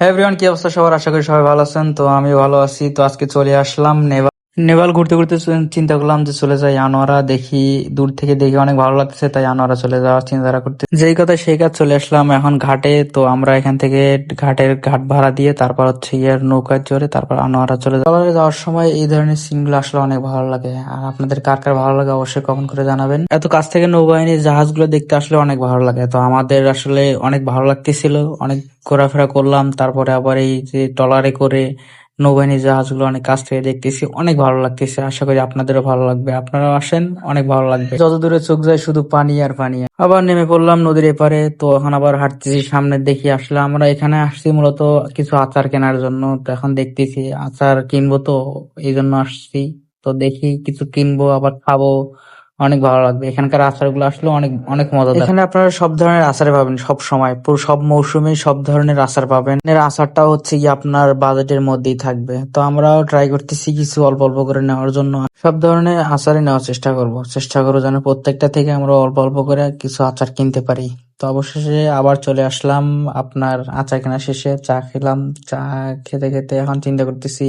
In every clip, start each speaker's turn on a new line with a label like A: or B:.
A: হ্যাঁ এভরিওয়ান কি অবস্থা সবার? আশা করি সবাই ভালো আছেন। তো আমি ভালো আছি। তো আজকে চলে আসলাম নেভাল নেভাল ঘুরতে ঘুরতে চিন্তা করলাম যে চলে যাই আনোয়ারা, দেখি দূর থেকে দেখি অনেক ভালো লাগতেছে, তাই আনোয়ারা চলে যাওয়ার চিন্তা করতে যেই কথা সেই কাজ চলে আসলাম এখন ঘাটে, তো আমরা এখান থেকে ঘাটের ঘাট ভাড়া দিয়ে তারপর হচ্ছে ইয়ার নৌকায় চড়ে তারপর আনোয়ারা চলে যাওয়া যাওয়ার সময় এই ধরনের সিনগুলো আসলে অনেক ভালো লাগে। আর আপনাদের কার কার ভালো লাগে অবশ্যই কমেন্ট করে জানাবেন। এত কাছ থেকে নৌবাহিনীর জাহাজগুলো দেখতে আসলে অনেক ভালো লাগে। তো আমাদের আসলে অনেক ভালো লাগতেছিল, অনেক ঘোরাফেরা করলাম, তারপরে আবার এই যে ট্রলারে করে নৌবাহিনীর জাহাজগুলো অনেক কাছ থেকে দেখতেছি, অনেক ভালো লাগতেছে। আশা করি আপনাদেরও ভালো লাগবে। আপনারাও আসেন, অনেক ভালো লাগবে। যত দূরে চোখ যায় শুধু পানি আর পানি। আবার নেমে পড়লাম নদীর এপারে, তো এখন আবার হাঁটতেছি, সামনে দেখি আসলে আমরা এখানে আসছি মূলত কিছু আচার কেনার জন্য, তো এখন দেখতেছি আচার কিনবো তো এই জন্য আসছি। তো দেখি কিছু কিনবো, আবার খাব। অনেক ভালো লাগবে। এখানকার আচারগুলো আসলে অনেক অনেক মজা এখানে আপনারা সব ধরনের আচার পাবেন সব সময়। পুরো সব মৌসুমে সব ধরনের আচার পাবেন। এর আচারটা হচ্ছে কি আপনার বাজেটের মধ্যেই থাকবে। তো আমরাও ট্রাই করতেছি কিছু অল্প অল্প করে নেওয়ার জন্য। সব ধরনের আচারই নেওয়ার চেষ্টা করব। চেষ্টা করব যেন প্রত্যেকটা থেকে আমরা অল্প অল্প করে কিছু আচার কিনতে পারি। তো অবশেষে আবার চলে আসলাম আপনার আচার কেনা শেষে। চা খেলাম। চা খেতে খেতে এখন চিন্তা করতেছি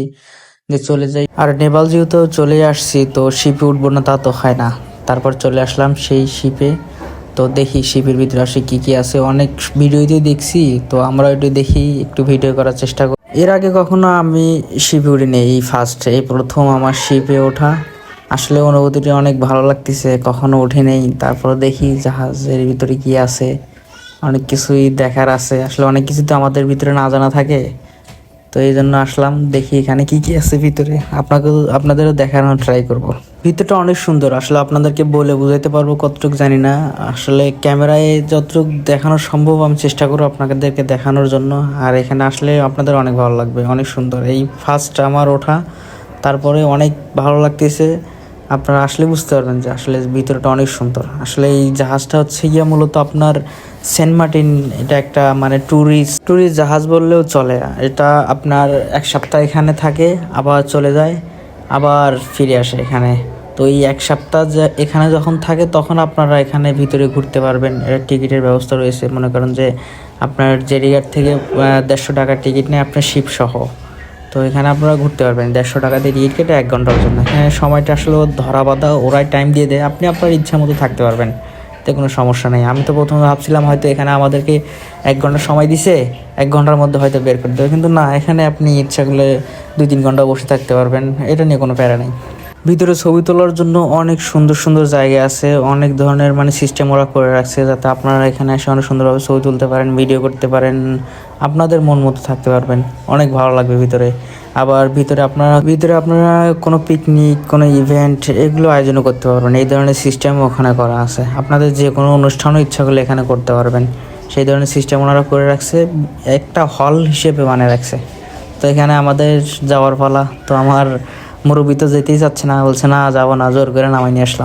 A: যে চলে যাই। আর নেপাল যেহেতু চলে আসছি, তো শিপে উঠবো না তা তো হয় না। তারপর চলে আসলাম সেই শিপে তো দেখি শিপের ভিতরে আসে কি কি আছে। অনেক ভিডিওতে দেখছি, তো আমরা একটু দেখি, একটু ভিডিও করার চেষ্টা করি। এর আগে কখনো আমি শিপে উঠিনি এই ফার্স্ট এই প্রথম আমার শিপে ওঠা। আসলে অনুভূতিটি অনেক ভালো লাগতেছে, কখনো উঠে নেই তারপর দেখি জাহাজের ভিতরে কি আছে, অনেক কিছুই দেখার আছে। আসলে অনেক কিছু তো আমাদের ভিতরে না জানা থাকে। তো এই জন্য আসলাম, দেখি এখানে কি কি আছে ভিতরে। আপনাকে, আপনাদেরও দেখানোর ট্রাই করব। ভিতরটা অনেক সুন্দর, আসলে আপনাদেরকে বলে বুঝাইতে পারব কতটুকু জানি না। আসলে ক্যামেরায় যতটুকু দেখানো সম্ভব, আমি চেষ্টা করব আপনাদেরকে দেখানোর জন্য। আর এখানে আসলে আপনাদের অনেক ভালো লাগবে, অনেক সুন্দর। এই ফার্স্ট আমার ওঠা, তারপরে অনেক ভালো লাগতেছে। আপনারা আসলে বুঝতে পারবেন যে আসলে ভিতরটা অনেক সুন্দর। আসলে এই জাহাজটা হচ্ছে গিয়া মূলত আপনার সেন্ট মার্টিন এটা একটা মানে ট্যুরিস্ট ট্যুরিস্ট জাহাজ বললেও চলে। এটা আপনার এক সপ্তাহ এখানে থাকে, আবার চলে যায়, আবার ফিরে আসে এখানে। তো এই এক সপ্তাহ এখানে যখন থাকে, তখন আপনারা এখানে ভিতরে ঘুরতে পারবেন। এটা টিকিটের ব্যবস্থা রয়েছে। মনে করেন যে আপনার জেরিঘাট থেকে দেড়শো টাকার টিকিট নেয় আপনার শিপ সহ তো এখানে আপনারা ঘুরতে পারবেন। দেড়শো টাকা দিয়ে টিকিট কেটে এক ঘণ্টার জন্য। হ্যাঁ সময়টা আসলে ধরা বাঁধা, ওরাই টাইম দিয়ে দেয়। আপনি আপনার ইচ্ছা মতো থাকতে পারবেন। এতে কোনো সমস্যা নেই। আমি তো প্রথমে ভাবছিলাম হয়তো এখানে আমাদেরকে এক ঘণ্টা সময় দিছে, এক ঘণ্টার মধ্যে হয়তো বের করে দেবে। কিন্তু না, এখানে আপনি ইচ্ছা করলে দুই তিন ঘণ্টা বসে থাকতে পারবেন। এটা নিয়ে কোনো প্যারা নেই। ভিতরে ছবি তোলার জন্য অনেক সুন্দর সুন্দর জায়গা আছে, অনেক ধরনের মানে সিস্টেম ওরা করে রাখছে যাতে আপনারা এখানে এসে অনেক সুন্দরভাবে ছবি তুলতে পারেন ভিডিও করতে পারেন, আপনাদের মন মতো থাকতে পারবেন। অনেক ভালো লাগবে ভিতরে। আবার ভিতরে আপনারা ভিতরে আপনারা কোনো পিকনিক কোনো ইভেন্ট এগুলো আয়োজনও করতে পারবেন। এই ধরনের সিস্টেম ওখানে করা আছে। আপনাদের যে কোনো অনুষ্ঠানও ইচ্ছা করলে এখানে করতে পারবেন। সেই ধরনের সিস্টেম ওনারা করে রাখছে, একটা হল হিসেবে বানিয়ে রাখছে। তো এখানে আমাদের যাওয়ার পালা। তো আমার মুরব্বী তো যেতেই চাচ্ছে না বলছে না যাব না। জোর করে নামাই নিয়ে আসলাম।